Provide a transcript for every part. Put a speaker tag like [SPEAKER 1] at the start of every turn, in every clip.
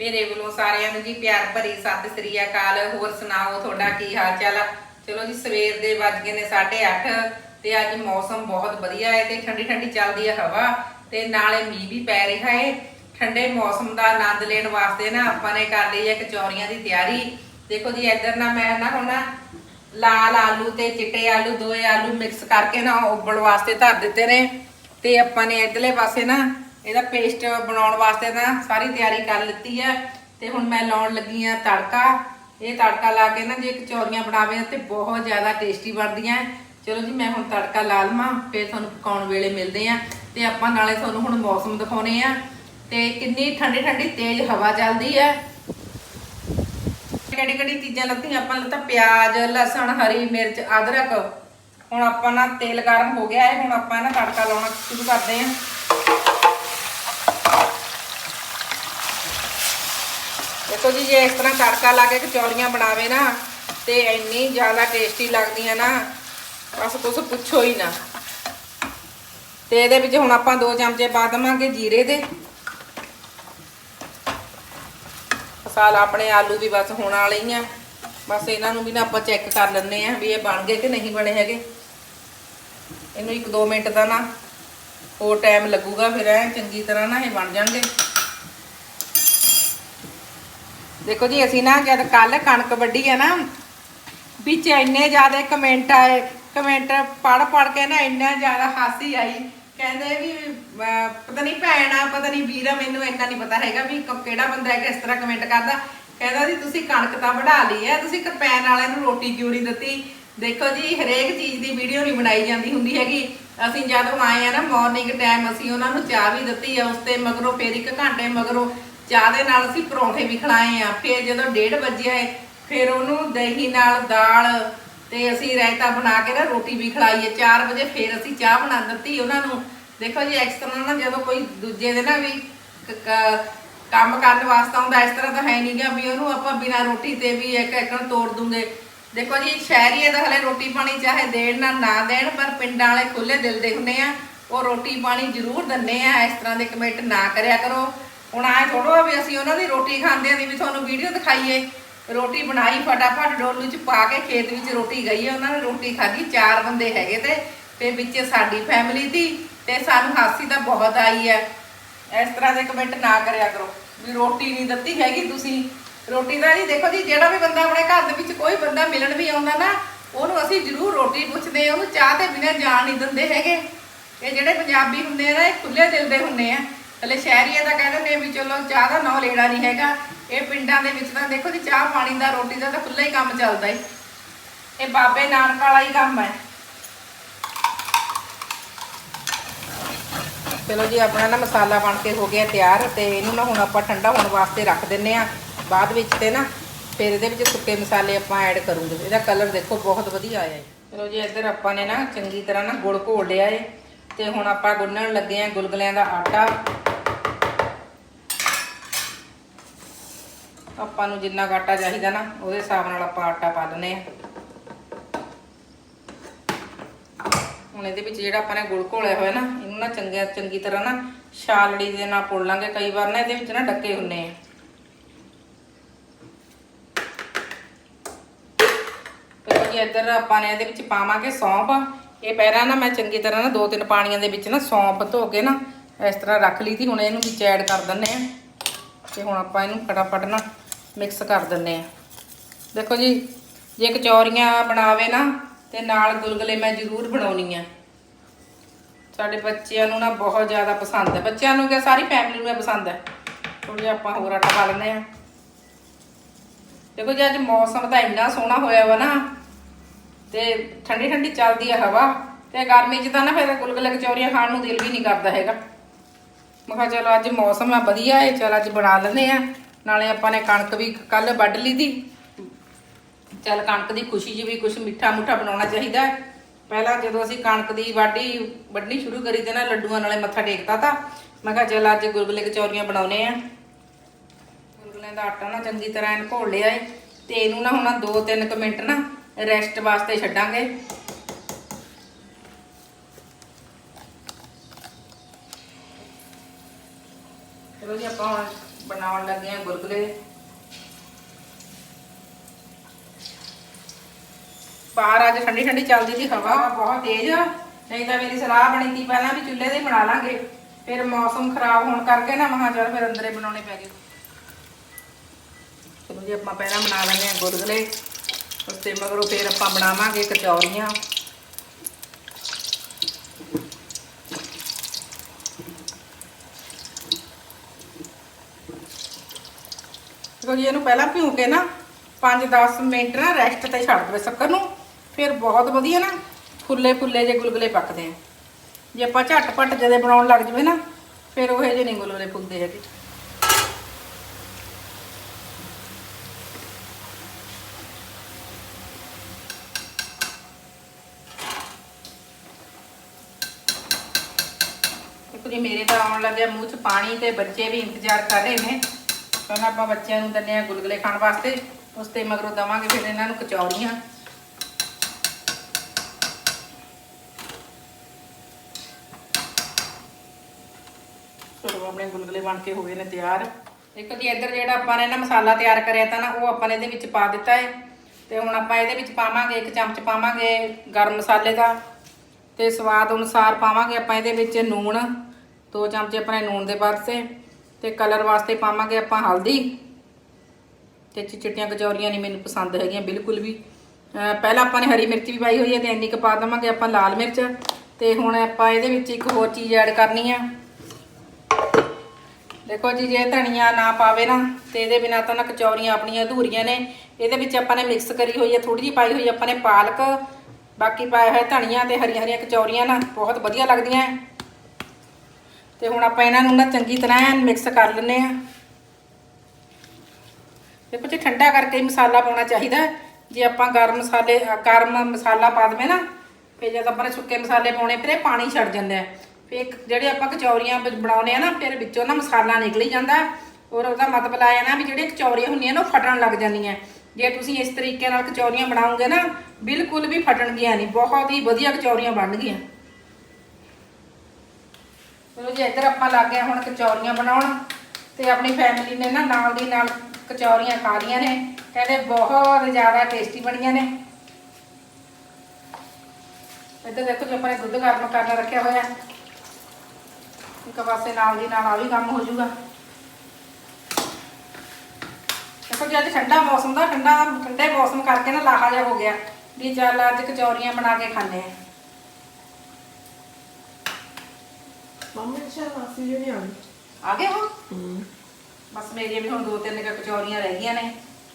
[SPEAKER 1] ਮੇਰੇ ਵੱਲੋਂ ਸਾਰਿਆਂ ਨੂੰ ਜੀ ਪਿਆਰ ਭਰੀ ਸਤਿ ਸ੍ਰੀ ਅਕਾਲ। ਹੋਰ ਸੁਣਾਓ, ਤੁਹਾਡਾ ਕੀ ਹਾਲ ਚਾਲ ਆ? ਚਲੋ ਜੀ, ਸਵੇਰ ਦੇ ਵੱਜ ਗਏ ਨੇ 8:30 ਤੇ ਅੱਜ ਮੌਸਮ ਬਹੁਤ ਵਧੀਆ ਹੈ ਤੇ ਠੰਡੀ ਠੰਡੀ ਚੱਲਦੀ ਹੈ ਹਵਾ ਤੇ ਨਾਲੇ ਮੀਂਹ ਵੀ ਪੈ ਰਿਹਾ ਹੈ ਠੰਡੇ ਮੌਸਮ ਦਾ ਆਨੰਦ ਲੈਣ ਵਾਸਤੇ ਨਾ ਆਪਾਂ ਨੇ ਕਰ ਲਈ ਹੈ ਕਚੌਰੀਆਂ ਦੀ ਤਿਆਰੀ। ਦੇਖੋ ਜੀ, ਇੱਧਰ ਨਾ ਮੈਂ ਨਾ ਹੁਣ ਲਾਲ ਆਲੂ ਤੇ ਚਿੱਟੇ ਆਲੂ, ਦੋਏ ਆਲੂ ਮਿਕਸ ਕਰਕੇ ਨਾ ਉਬਲ ਵਾਸਤੇ ਧਰ ਦਿੱਤੇ ਨੇ ਤੇ ਆਪਾਂ ਨੇ ਇਧਰਲੇ ਪਾਸੇ ਨਾ ਇਹਦਾ ਪੇਸਟ ਬਣਾਉਣ ਵਾਸਤੇ ਤਾਂ ਸਾਰੀ ਤਿਆਰੀ ਕਰ ਲਿੱਤੀ ਹੈ ਤੇ ਹੁਣ ਮੈਂ ਲਾਉਣ ਲੱਗੀ ਆ ਤੜਕਾ। ਇਹ ਤੜਕਾ ਲਾ ਕੇ ਨਾ ਜੇ ਕਚੌਰੀਆਂ ਬਣਾਵੇ ਤੇ ਬਹੁਤ ਜ਼ਿਆਦਾ ਟੇਸਟੀ ਬਣਦੀਆਂ ਚਲੋ ਜੀ, ਮੈਂ ਹੁਣ ਤੜਕਾ ਲਾ ਲਵਾਂ, ਫੇਰ ਤੁਹਾਨੂੰ ਪਕਾਉਣ ਵੇਲੇ ਮਿਲਦੇ ਆ ਤੇ ਆਪਾਂ ਨਾਲੇ ਤੁਹਾਨੂੰ ਹੁਣ ਮੌਸਮ ਦਿਖਾਉਣੇ ਆ ਤੇ ਕਿੰਨੀ ਠੰਡੀ ਠੰਡੀ ਤੇਜ਼ ਹਵਾ ਚੱਲਦੀ ਹੈ। ਕਿਹੜੀ ਕਿਹੜੀ ਚੀਜ਼ਾਂ ਲੱਤੀਆਂ ਆਪਾਂ ਲੱਤਾ ਪਿਆਜ਼, ਲਸਣ, ਹਰੀ ਮਿਰਚ, ਅਦਰਕ। ਹੁਣ ਆਪਾਂ ਨਾ ਤੇਲ ਗਰਮ ਹੋ ਗਿਆ ਹੈ, ਹੁਣ ਆਪਾਂ ਨਾ ਤੜਕਾ ਲਾਉਣਾ ਸ਼ੁਰੂ ਕਰਦੇ ਹਾਂ। ਦੇਖੋ ਜੀ, ਜੇ ਇਸ ਤਰ੍ਹਾਂ ਤੜਕਾ ਲਾ ਕੇ ਕਚੌਰੀਆਂ ਬਣਾਵੇ ਨਾ, ਤੇ ਇੰਨੀ ਜ਼ਿਆਦਾ ਟੇਸਟੀ ਲੱਗਦੀਆਂ ਨਾ, ਬਸ ਕੁਛ ਪੁੱਛੋ ਹੀ ਨਾ। ਤੇ ਇਹਦੇ ਵਿੱਚ ਹੁਣ ਆਪਾਂ ਦੋ ਚਮਚੇ ਪਾ ਦੇਵਾਂਗੇ ਜੀਰੇ ਦੇ। ਮਸਾਲਾ ਆਪਣੇ ਆਲੂ ਵੀ ਬਸ ਹੋਣ ਵਾਲੇ ਹੀ ਆ। ਬਸ ਇਹਨਾਂ ਨੂੰ ਵੀ ਨਾ ਆਪਾਂ ਚੈੱਕ ਕਰ ਲੈਂਦੇ ਆ ਵੀ ਇਹ ਬਣ ਗਏ ਕਿ ਨਹੀਂ ਬਣੇ ਹੈਗੇ। ਇਹਨੂੰ 1-2 ਮਿੰਟ ਦਾ ਨਾ ਹੋਰ ਟਾਈਮ ਲੱਗੂਗਾ, ਫਿਰ ਐ ਚੰਗੀ ਤਰ੍ਹਾਂ ਨਾ ਇਹ ਬਣ ਜਾਣਗੇ। ਦੇਖੋ ਜੀ, ਅਸੀਂ ਨਾ ਜਦ ਕੱਲ ਕਣਕ ਵੱਢੀ ਹੈ ਨਾ, ਵਿੱਚ ਇੰਨੇ ਜ਼ਿਆਦਾ ਕਮੈਂਟ ਆਏ, ਕਮੈਂਟ ਪੜ ਪੜ ਕੇ ਨਾ ਇੰਨਾ ਜ਼ਿਆਦਾ ਹਾਸੀ ਆਈ। ਕਹਿੰਦੇ ਵੀ ਪਤਾ ਨਹੀਂ ਭੈਣ ਆ, ਪਤਾ ਨਹੀਂ ਵੀਰ ਆ, ਮੈਨੂੰ ਇੰਨਾ ਨਹੀਂ ਪਤਾ ਹੈਗਾ ਵੀ ਕਿਹੜਾ ਬੰਦਾ ਹੈ ਕਿਸ ਤਰ੍ਹਾਂ ਕਮੈਂਟ ਕਰਦਾ। ਕਹਿੰਦਾ ਜੀ, ਤੁਸੀਂ ਕਣਕ ਤਾਂ ਵਢਾ ਲਈ ਹੈ, ਤੁਸੀਂ ਕਰਪੈਨ ਵਾਲਿਆਂ ਨੂੰ ਰੋਟੀ ਕਿਉਂ ਨਹੀਂ ਦਿੱਤੀ? ਦੇਖੋ ਜੀ, ਹਰੇਕ ਚੀਜ਼ ਦੀ ਵੀਡੀਓ ਨਹੀਂ ਬਣਾਈ ਜਾਂਦੀ ਹੁੰਦੀ ਹੈਗੀ। ਅਸੀਂ ਜਦੋਂ ਆਏ ਆ ਨਾ ਮਾਰਨਿੰਗ ਟਾਈਮ ਅਸੀਂ ਉਹਨਾਂ ਨੂੰ ਚਾਹ ਵੀ ਦਿੱਤੀ ਆ, ਉਸ ਤੇ ਮਗਰੋਂ ਫੇਰ ਇੱਕ ਘੰਟੇ ਮਗਰੋਂ ਚਾਹ ਦੇ ਨਾਲ ਅਸੀਂ ਪਰੌਂਠੇ ਵੀ ਖਿਲਾਏ ਆ। ਫਿਰ ਜਦੋਂ 1:30 ਵਜੇ ਆਏ ਫਿਰ ਉਹਨੂੰ ਦਹੀਂ ਨਾਲ ਦਾਲ ਤੇ ਅਸੀਂ ਰਾਇਤਾ ਬਣਾ ਕੇ ਨਾ ਰੋਟੀ ਵੀ ਖਿਲਾਈ ਹੈ 4 ਵਜੇ ਫਿਰ ਅਸੀਂ ਚਾਹ ਬਣਾ ਦਿੱਤੀ ਉਹਨਾਂ ਨੂੰ। ਦੇਖੋ ਜੀ, ਇਸ ਤਰ੍ਹਾਂ ਨਾ ਜਦੋਂ ਕੋਈ ਦੂਜੇ ਦੇ ਨਾ ਵੀ ਕੰਮ ਕਰਨ ਵਾਸਤੇ ਆਉਂਦਾ, ਇਸ ਤਰ੍ਹਾਂ ਤਾਂ ਹੈ ਨਹੀਂਗਾ ਵੀ ਉਹਨੂੰ ਆਪਾਂ ਬਿਨਾਂ ਰੋਟੀ ਤੇ ਵੀ ਇੱਕ ਇੱਕ ਤੋੜ ਦੂੰਗੇ। ਦੇਖੋ ਜੀ, ਸ਼ਹਿਰੀਏ ਦਾ ਹਲੇ ਰੋਟੀ ਪਾਣੀ ਚਾਹੇ ਦੇਣ ਨਾ ਨਾ ਦੇਣ, ਪਰ ਪਿੰਡਾਂ ਵਾਲੇ ਖੁੱਲੇ ਦਿਲ ਦੇ ਹੁੰਦੇ ਆ। ਉਹ ਰੋਟੀ ਪਾਣੀ ਜ਼ਰੂਰ ਦਿੰਦੇ ਆ, ਇਸ ਤਰ੍ਹਾਂ ਦੇ ਕਮੈਂਟ ਨਾ ਕਰਿਆ ਕਰੋ। ਹੁਣ ਆਏ ਵੀ ਅਸੀਂ ਉਹਨਾਂ ਦੀ ਰੋਟੀ ਖਾਂਦੇ ਆਂ ਦੀ ਵੀ ਤੁਹਾਨੂੰ ਵੀਡੀਓ ਦਿਖਾਈਏ। ਰੋਟੀ ਬਣਾਈ ਫਟਾਫਟ ਡੋਲੂ ਚ ਪਾ ਕੇ ਖੇਤ ਵਿੱਚ ਰੋਟੀ ਗਈ ਹੈ। ਉਹਨਾਂ ਨੇ ਰੋਟੀ ਖਾਧੀ, ਚਾਰ ਬੰਦੇ ਹੈਗੇ ਤੇ ਤੇ ਵਿੱਚ ਸਾਡੀ ਫੈਮਿਲੀ ਦੀ ਤੇ ਸਾਨੂੰ ਹਾਸੀ ਤਾਂ ਬਹੁਤ ਆਈ ਹੈ। ਇਸ ਤਰ੍ਹਾਂ ਦੇ ਕਮੈਂਟ ਨਾ ਕਰਿਆ ਕਰੋ। ਵੀ ਰੋਟੀ ਨਹੀਂ ਦਿੱਤੀ ਹੈਗੀ ਤੁਸੀਂ। ਰੋਟੀ ਦਾ ਜੀ ਦੇਖੋ ਜੀ, ਜਿਹੜਾ ਵੀ ਬੰਦਾ ਆਪਣੇ ਘਰ ਦੇ ਵਿੱਚ ਕੋਈ ਬੰਦਾ ਮਿਲਣ ਵੀ ਆਉਂਦਾ ਨਾ, ਉਹਨੂੰ ਅਸੀਂ ਜ਼ਰੂਰ ਰੋਟੀ ਪੁੱਛਦੇ ਆ ਉਹਨੂੰ ਚਾਹ ਤੇ ਬਿਨਾਂ ਜਾਣ ਨਹੀਂ ਦਿੰਦੇ ਹੈਗੇ। ਇਹ ਜਿਹੜੇ ਪੰਜਾਬੀ ਹੁੰਦੇ ਆ ਨਾ, ਇਹ ਖੁੱਲੇ ਦਿਲ ਦੇ ਹੁੰਦੇ ਆ। ਹਲੇ ਸ਼ਹਿਰੀਆਂ ਦਾ ਕਹਿੰਦੇ ਨੇ ਵੀ ਚਲੋ ਚਾਹ ਦਾ ਨਾਂ ਲੈਣਾ ਨਹੀਂ ਹੈਗਾ। ਇਹ ਪਿੰਡਾਂ ਦੇ ਵਿੱਚ ਤਾਂ ਦੇਖੋ ਜੀ, ਚਾਹ ਪਾਣੀ ਦਾ, ਰੋਟੀ ਦਾ ਤਾਂ ਖੁੱਲਾ ਹੀ ਕੰਮ ਚੱਲਦਾ ਏ ਇਹ ਬਾਬੇ ਨਾਨਕ ਵਾਲਾ ਹੀ ਕੰਮ ਹੈ। ਚਲੋ ਜੀ, ਆਪਣਾ ਨਾ ਮਸਾਲਾ ਬਣ ਕੇ ਹੋ ਗਿਆ ਤਿਆਰ ਤੇ ਇਹਨੂੰ ਨਾ ਹੁਣ ਆਪਾਂ ਠੰਡਾ ਹੋਣ ਵਾਸਤੇ ਰੱਖ ਦਿੰਨੇ ਆ ਬਾਅਦ ਵਿੱਚ ਤੇ ਨਾ ਫਿਰ ਇਹਦੇ ਵਿੱਚ ਸੁੱਕੇ ਮਸਾਲੇ ਆਪਾਂ ਐਡ ਕਰੂੰਗੇ। ਇਹਦਾ ਕਲਰ ਦੇਖੋ ਬਹੁਤ ਵਧੀਆ ਆਇਆ ਹੈ ਚਲੋ ਜੀ, ਇੱਧਰ ਆਪਾਂ ਨੇ ਨਾ ਚੰਗੀ ਤਰ੍ਹਾਂ ਨਾ ਗੁੜ ਘੋਲ ਲਿਆ ਏ। ਤੇ ਹੁਣ ਆਪਾਂ ਗੁੰਨਣ ਲੱਗੇ ਆ ਗੁਲਗੁਲਿਆਂ ਦਾ ਆਟਾ। ਆਪਾਂ ਨੂੰ ਜਿੰਨਾ ਕੁ ਆਟਾ ਚਾਹੀਦਾ ਨਾ, ਉਹਦੇ ਹਿਸਾਬ ਨਾਲ ਆਪਾਂ ਆਟਾ ਪਾ ਦਿੰਨੇ ਆ ਹੁਣ ਇਹਦੇ ਵਿੱਚ ਜਿਹੜਾ ਆਪਾਂ ਨੇ ਗੁੜ ਘੋਲਿਆ ਹੋਇਆ ਨਾ, ਇਹਨੂੰ ਨਾ ਚੰਗੇ ਚੰਗੀ ਤਰ੍ਹਾਂ ਨਾ ਛਾਲੜੀ ਦੇ ਨਾਲ ਪੁੱਲ ਲਾਂਗੇ। ਕਈ ਵਾਰ ਨਾ ਇਹਦੇ ਵਿੱਚ ਨਾ ਡੱਕੇ ਹੁੰਨੇ ਆ। ਜੀ ਇੱਧਰ ਆਪਾਂ ਨੇ ਇਹਦੇ ਵਿੱਚ ਪਾਵਾਂਗੇ ਸੌਂਫ। ਇਹ ਪਹਿਲਾਂ ਨਾ ਮੈਂ ਚੰਗੀ ਤਰ੍ਹਾਂ ਨਾ ਦੋ ਤਿੰਨ ਪਾਣੀਆਂ ਦੇ ਵਿੱਚ ਨਾ ਸੌਂਫ ਧੋ ਕੇ ਨਾ ਇਸ ਤਰ੍ਹਾਂ ਰੱਖ ਲਈ ਤੀ ਹੁਣ ਇਹਨੂੰ ਵਿੱਚ ਐਡ ਕਰ ਦਿੰਨੇ ਆ ਤੇ ਹੁਣ ਆਪਾਂ ਇਹਨੂੰ ਫਟਾਫਟ ਨਾ ਮਿਕਸ ਕਰ ਦਿੰਨੇ ਆ। ਦੇਖੋ ਜੀ, ਜੇ ਕਚੌਰੀਆਂ ਬਣਾਵੇ ਨਾ, ਤੇ ਨਾਲ ਗੁਲਗੁਲੇ ਮੈਂ ਜ਼ਰੂਰ ਬਣਾਉਣੀ ਆ। ਸਾਡੇ ਬੱਚਿਆਂ ਨੂੰ ਨਾ ਬਹੁਤ ਜ਼ਿਆਦਾ ਪਸੰਦ ਹੈ ਬੱਚਿਆਂ ਨੂੰ ਕਿ ਸਾਰੀ ਫੈਮਿਲੀ ਨੂੰ ਇਹ ਪਸੰਦ ਹੈ ਥੋੜਾ ਜਿਹਾ ਆਪਾਂ ਹੋਰ ਆਟਾ ਪਾ ਲੈਂਦੇ ਆ। ਦੇਖੋ ਜੀ, ਅੱਜ ਮੌਸਮ ਤਾਂ ਇੰਨਾ ਸੋਹਣਾ ਹੋਇਆ ਵਾ ਨਾ, ਤੇ ਠੰਡੀ ਠੰਡੀ ਚੱਲਦੀ ਆ ਹਵਾ, ਤੇ ਗਰਮੀ 'ਚ ਤਾਂ ਨਾ ਫਿਰ ਗੁਲਗੁਲੇ ਕਚੌਰੀਆਂ ਖਾਣ ਨੂੰ ਦਿਲ ਵੀ ਨਹੀਂ ਕਰਦਾ ਹੈਗਾ। ਮੈਂ ਕਿਹਾ ਚਲੋ ਅੱਜ ਮੌਸਮ ਆ, ਵਧੀਆ ਹੈ ਚਲ ਅੱਜ ਬਣਾ ਲੈਂਦੇ ਆ। ਨਾਲੇ ਆਪਾਂ ਨੇ ਕਣਕ ਵੀ ਕੱਲ ਵੱਢ ਲਈ ਦੀ। ਚਲ ਕਣਕ ਦੀ ਖੁਸ਼ੀ 'ਚ ਵੀ ਕੁਝ ਮਿੱਠਾ ਮੁੱਠਾ ਬਣਾਉਣਾ ਚਾਹੀਦਾ ਹੈ। ਪਹਿਲਾਂ ਜਦੋਂ ਅਸੀਂ ਕਣਕ ਦੀ ਵਾਢੀ ਵੱਢਣੀ ਸ਼ੁਰੂ ਕਰੀ ਤੇ ਨਾ ਲੱਡੂਆਂ ਨਾਲੇ ਮੱਥਾ ਟੇਕਤਾ ਤਾਂ, ਮੈਂ ਕਿਹਾ ਚੱਲ ਅੱਜ ਗੁਲਗੁਲੇ ਕਚੌਰੀਆਂ ਬਣਾਉਨੇ ਆ। ਗੁਲਗੁਲਿਆਂ ਦਾ ਆਟਾ ਨਾ ਚੰਗੀ ਤਰ੍ਹਾਂ ਇਹਨ ਘੋਲ ਲਿਆ ਏ ਤੇ ਇਹਨੂੰ ਨਾ ਹੁਣ 2-3 ਮਿੰਟ ਨਾ ਰੈਸਟ ਵਾਸਤੇ ਛੱਡਾਂਗੇ। ਚਲੋ ਜੀ, ਆਪਾਂ ਹੁਣ ਬਣਾਉਣ ਲੱਗੇ ਆ ਗੁਲਗੁਲੇ। ਬਾਹਰ ਅੱਜ ਠੰਡੀ ਠੰਡੀ ਚੱਲਦੀ ਸੀ ਹਵਾ, ਬਹੁਤ ਤੇਜ਼ ਨਹੀਂ ਤਾਂ ਮੇਰੀ ਸਲਾਹ ਬਣੀ ਸੀ, ਪਹਿਲਾਂ ਵੀ ਚੁੱਲ੍ਹੇ ਦੇ ਬਣਾ ਲਾਂਗੇ। ਫਿਰ ਮੌਸਮ ਖਰਾਬ ਹੋਣ ਕਰਕੇ ਨਾ ਮਹਾਂ ਚੱਲ ਫਿਰ ਅੰਦਰੇ ਬਣਾਉਣੇ ਪੈ ਗਏ। ਚਲੋ ਜੀ, ਆਪਾਂ ਪਹਿਲਾਂ ਬਣਾ ਲੈਂਦੇ ਆ ਗੁਲਗੁਲੇ। ਉਸ ਤੇ ਮਗਰੋਂ ਫਿਰ ਆਪਾਂ ਬਣਾਵਾਂਗੇ ਕਚੌਰੀਆਂ। ਦੇਖੋ ਇਹਨੂੰ ਪਹਿਲਾਂ ਭਿਉਂ ਕੇ ਨਾ 5-10 ਮਿੰਟ ਨਾ ਰੈਸਟ ਤੇ ਛੱਡ ਦੇਵੇ ਸ਼ੱਕਰ ਨੂੰ, ਫਿਰ ਬਹੁਤ ਵਧੀਆ ਨਾ ਫੁੱਲੇ ਫੁੱਲੇ ਜੇ ਗੁਲਗੁਲੇ ਪੱਕਦੇ ਆ। ਜੇ ਆਪਾਂ ਝਟਪਟ ਜਦੇ ਬਣਾਉਣ ਲੱਗ ਜਵੇ ਨਾ, ਫਿਰ ਉਹ ਜਿਹੇ ਨਹੀਂ ਗੁਲਗੁਲੇ ਫੁੱਲਦੇ ਹੈਗੇ। ਦੇਖੋ ਜੀ ਮੇਰੇ ਤਾਂ ਆਉਣ ਲੱਗਿਆ ਮੂੰਹ 'ਚ ਪਾਣੀ ਤੇ ਬੱਚੇ ਵੀ ਇੰਤਜ਼ਾਰ ਕਰ ਰਹੇ ਨੇ। ਪਹਿਲਾਂ ਆਪਾਂ ਬੱਚਿਆਂ ਨੂੰ ਦਿੰਦੇ ਆ ਗੁਲਗੁਲੇ ਖਾਣ ਵਾਸਤੇ, ਉਸ ਤੇ ਮਗਰੋਂ ਦਵਾਂਗੇ ਫਿਰ ਇਹਨਾਂ ਨੂੰ ਕਚੌਰੀਆਂ। ਚਲੋ, ਆਪਣੇ ਗੁਲਗੁਲੇ ਬਣ ਕੇ ਹੋ ਗਏ ਨੇ ਤਿਆਰ। ਇੱਕ ਜੀ ਇੱਧਰ ਜਿਹੜਾ ਆਪਾਂ ਨੇ ਨਾ ਮਸਾਲਾ ਤਿਆਰ ਕਰਿਆ ਤਾਂ ਨਾ, ਉਹ ਆਪਾਂ ਨੇ ਇਹਦੇ ਵਿੱਚ ਪਾ ਦਿੱਤਾ ਹੈ ਤੇ ਹੁਣ ਆਪਾਂ ਇਹਦੇ ਵਿੱਚ ਪਾਵਾਂਗੇ, ਇੱਕ ਚਮਚ ਪਾਵਾਂਗੇ ਗਰਮ ਮਸਾਲੇ ਦਾ। ਤੇ ਸਵਾਦ ਅਨੁਸਾਰ ਪਾਵਾਂਗੇ ਆਪਾਂ ਇਹਦੇ ਵਿੱਚ ਨੂਣ, ਦੋ ਚਮਚੇ ਆਪਣੇ ਨੂਣ ਦੇ ਵਾਸਤੇ ਤੇ ਕਲਰ ਵਾਸਤੇ ਪਾਵਾਂਗੇ ਆਪਾਂ ਹਲਦੀ। ਤੇ ਚਿ- ਚਿੱਟੀਆਂ ਕਚੌਰੀਆਂ ਨਹੀਂ ਮੈਨੂੰ ਪਸੰਦ ਹੈਗੀਆਂ, ਬਿਲਕੁਲ ਵੀ। ਪਹਿਲਾਂ ਆਪਾਂ ਨੇ ਹਰੀ ਮਿਰਚ ਵੀ ਪਾਈ ਹੋਈ ਹੈ, ਤੇ ਇੰਨੀ ਕੁ ਪਾ ਦੇਵਾਂਗੇ ਆਪਾਂ ਲਾਲ ਮਿਰਚ। ਤੇ ਹੁਣ ਆਪਾਂ ਇਹਦੇ ਵਿੱਚ ਇੱਕ ਹੋਰ ਚੀਜ਼ ਐਡ ਕਰਨੀ ਆ। ਦੇਖੋ ਜੀ, ਜੇ ਧਨੀਆ ਨਾ ਪਾਵੇ ਨਾ, ਤੇ ਇਹਦੇ ਬਿਨਾ ਤਾਂ ਨਾ ਕਚੌਰੀਆਂ ਆਪਣੀਆਂ ਅਧੂਰੀਆਂ ਨੇ। ਇਹਦੇ ਵਿੱਚ ਆਪਾਂ ਨੇ ਮਿਕਸ ਕਰੀ ਹੋਈ ਹੈ ਥੋੜੀ ਜਿਹੀ ਪਾਈ ਹੋਈ ਆਪਾਂ ਨੇ ਪਾਲਕ। ਬਾਕੀ ਪਾਇਆ ਹੋਇਆ ਧਨੀਆ ਤੇ ਹਰੀਆਂ ਹਰੀਆਂ ਕਚੌਰੀਆਂ ਨਾ, ਬਹੁਤ ਵਧੀਆ ਲੱਗਦੀਆਂ। ਹੈ। ਤੇ ਹੁਣ ਆਪਾਂ ਇਹਨਾਂ ਨੂੰ ਨਾ ਚੰਗੀ ਤਰ੍ਹਾਂ ਮਿਕਸ ਕਰ ਲੈਂਦੇ ਆ ਦੇਖੋ ਜੀ, ਠੰਡਾ ਕਰਕੇ ਹੀ ਮਸਾਲਾ ਪਾਉਣਾ ਚਾਹੀਦਾ ਜੇ ਆਪਾਂ ਗਰਮ ਮਸਾਲੇ ਗਰਮ ਮਸਾਲਾ ਪਾ ਦਵੇਂ ਨਾ, ਫਿਰ ਜਦ ਆਪਾਂ ਸੁੱਕੇ ਮਸਾਲੇ ਪਾਉਣੇ, ਫਿਰ ਇਹ ਪਾਣੀ ਛੱਡ ਜਾਂਦਾ ਫਿਰ ਜਿਹੜੇ ਆਪਾਂ ਕਚੌਰੀਆਂ ਵਿੱਚ ਬਣਾਉਨੇ ਆ ਨਾ, ਫਿਰ ਵਿੱਚੋਂ ਨਾ ਮਸਾਲਾ ਨਿਕਲ ਹੀ। ਜਾਂਦਾ ਔਰ ਉਹਦਾ ਮਤਲਬ ਆ ਨਾ ਵੀ ਜਿਹੜੀਆਂ ਕਚੌਰੀਆਂ ਹੁੰਦੀਆਂ ਨਾ, ਉਹ ਫਟਣ ਲੱਗ ਜਾਂਦੀਆਂ ਜੇ ਤੁਸੀਂ ਇਸ ਤਰੀਕੇ ਨਾਲ ਕਚੌਰੀਆਂ ਬਣਾਓਗੇ ਨਾ, ਬਿਲਕੁਲ ਵੀ ਫਟਣਗੀਆਂ ਨਹੀਂ, ਬਹੁਤ ਹੀ ਵਧੀਆ ਕਚੌਰੀਆਂ ਬਣਨਗੀਆਂ ਚਲੋ ਜੇ ਇੱਧਰ ਆਪਾਂ ਲੱਗ ਗਏ ਹੁਣ ਕਚੌਰੀਆਂ ਬਣਾਉਣ ਤੇ ਆਪਣੀ ਫੈਮਿਲੀ ਨੇ ਨਾ ਨਾਲ ਦੀ ਨਾਲ ਕਚੌਰੀਆਂ ਖਾ ਲਈਆਂ ਨੇ, ਕਹਿੰਦੇ ਬਹੁਤ ਜ਼ਿਆਦਾ ਟੇਸਟੀ ਬਣੀਆਂ ਨੇ। ਇੱਧਰ ਦੇਖੋ ਜੀ, ਆਪਾਂ ਨੇ ਦੁੱਧ ਗਰਮ ਕਰਨਾ ਰੱਖਿਆ ਹੋਇਆ। ਇੱਕ ਪਾਸੇ ਨਾਲ ਦੀ ਨਾਲ ਆ ਵੀ ਕੰਮ ਹੋ ਜਾਊਗਾ। ਦੇਖੋ ਜੀ, ਅੱਜ ਠੰਡਾ ਮੌਸਮ ਦਾ, ਠੰਡਾ ਠੰਡੇ ਮੌਸਮ ਕਰਕੇ ਨਾ ਲਾਹਾ ਜਿਹਾ ਹੋ ਗਿਆ ਵੀ ਚੱਲ ਅੱਜ ਕਚੌਰੀਆਂ ਬਣਾ ਕੇ ਖਾਣੇ ਆ।
[SPEAKER 2] ਮੰਮੀ ਸ਼ਾਇਦ ਮਾਸੀ ਜੀ ਨਹੀਂ ਆਣੀ
[SPEAKER 1] ਆ ਗਏ ਹੋ
[SPEAKER 2] ਹੂੰ।
[SPEAKER 1] ਬਸ ਮੇਰੀਆਂ ਵੀ ਹੁਣ ਦੋ ਤਿੰਨ ਕੁ ਕਚੌਰੀਆਂ ਰਹਿ ਗਈਆਂ ਨੇ।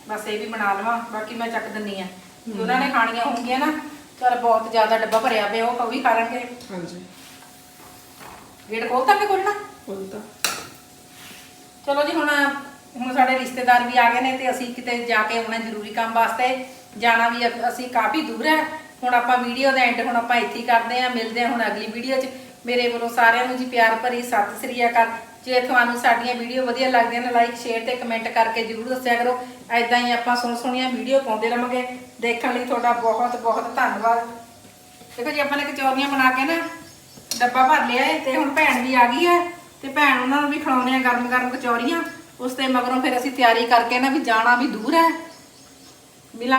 [SPEAKER 1] ਬਸ ਇਹ ਵੀ ਬਣਾ ਲਵਾਂ ਬਾਕੀ ਮੈਂ ਚੱਕ ਦਿੰਨੀ ਆ। ਜੇ ਉਹਨਾਂ ਨੇ ਖਾਣੀਆਂ ਹੋਣਗੀਆਂ ਨਾ ਚਲ ਬਹੁਤ ਜ਼ਿਆਦਾ ਡੱਬਾ ਭਰਿਆ ਪਿਆ ਉਹ ਵੀ ਖਾ ਲਾਂਗੇ
[SPEAKER 2] ਹਾਂਜੀ।
[SPEAKER 1] ਗੇਟ ਖੋਲਤਾ ਕਿ ਖੋਲਣਾ?
[SPEAKER 2] ਬੋਲਤਾ
[SPEAKER 1] ਚਲੋ ਜੀ ਹੁਣ ਹੁਣ ਸਾਡੇ ਰਿਸ਼ਤੇਦਾਰ ਵੀ ਆ ਗਏ ਨੇ ਤੇ ਅਸੀਂ ਕਿਤੇ ਜਾ ਕੇ ਆਉਣਾ ਜ਼ਰੂਰੀ ਕੰਮ ਵਾਸਤੇ। ਜਾਣਾ ਵੀ ਅ- ਅਸੀਂ ਕਾਫੀ ਦੂਰ ਹੈ। ਹੁਣ ਆਪਾਂ ਵੀਡੀਓ ਦਾ ਐਂਡ ਹੁਣ ਆਪਾਂ ਇੱਥੇ ਹੀ ਕਰਦੇ ਆਂ ਮਿਲਦੇ ਆਂ ਹੁਣ ਅਗਲੀ ਵੀਡੀਓ 'ਚ। ਮੇਰੇ ਵੱਲੋਂ ਸਾਰਿਆਂ ਨੂੰ ਜੀ ਪਿਆਰ ਭਰੀ ਸਤਿ ਸ੍ਰੀ ਅਕਾਲ। ਜੇ ਤੁਹਾਨੂੰ ਸਾਡੀਆਂ ਵੀਡੀਓ ਵਧੀਆ ਲੱਗਦੀਆਂ ਨੇ ਲਾਈਕ ਸ਼ੇਅਰ ਤੇ ਕਮੈਂਟ ਕਰਕੇ ਜਰੂਰ ਦੱਸਿਆ ਕਰੋ। ਐਦਾਂ ਹੀ ਆਪਾਂ ਸੋਹਣ ਸੋਹਣੀਆਂ ਵੀਡੀਓ ਪਾਉਂਦੇ ਰਹਾਂਗੇ। ਦੇਖਣ ਲਈ ਤੁਹਾਡਾ ਬਹੁਤ ਬਹੁਤ ਧੰਨਵਾਦ। ਦੇਖੋ ਜੀ, ਆਪਾਂ ਨੇ ਕਚੌਰੀਆਂ ਬਣਾ ਕੇ ਨਾ ਡੱਬਾ ਭਰ ਲਿਆ ਹੈ ਤੇ ਹੁਣ ਭੈਣ ਵੀ ਆ ਗਈ ਹੈ ਤੇ ਭੈਣ ਉਹਨਾਂ ਨੂੰ ਵੀ ਖਿਲਾਉਣੇ ਆ ਗਰਮ ਗਰਮ ਕਚੌਰੀਆਂ। ਉਸ ਤੇ ਮਗਰੋਂ ਫਿਰ ਅਸੀਂ ਤਿਆਰੀ ਕਰਕੇ ਨਾ ਵੀ ਜਾਣਾ ਵੀ ਦੂਰ ਹੈ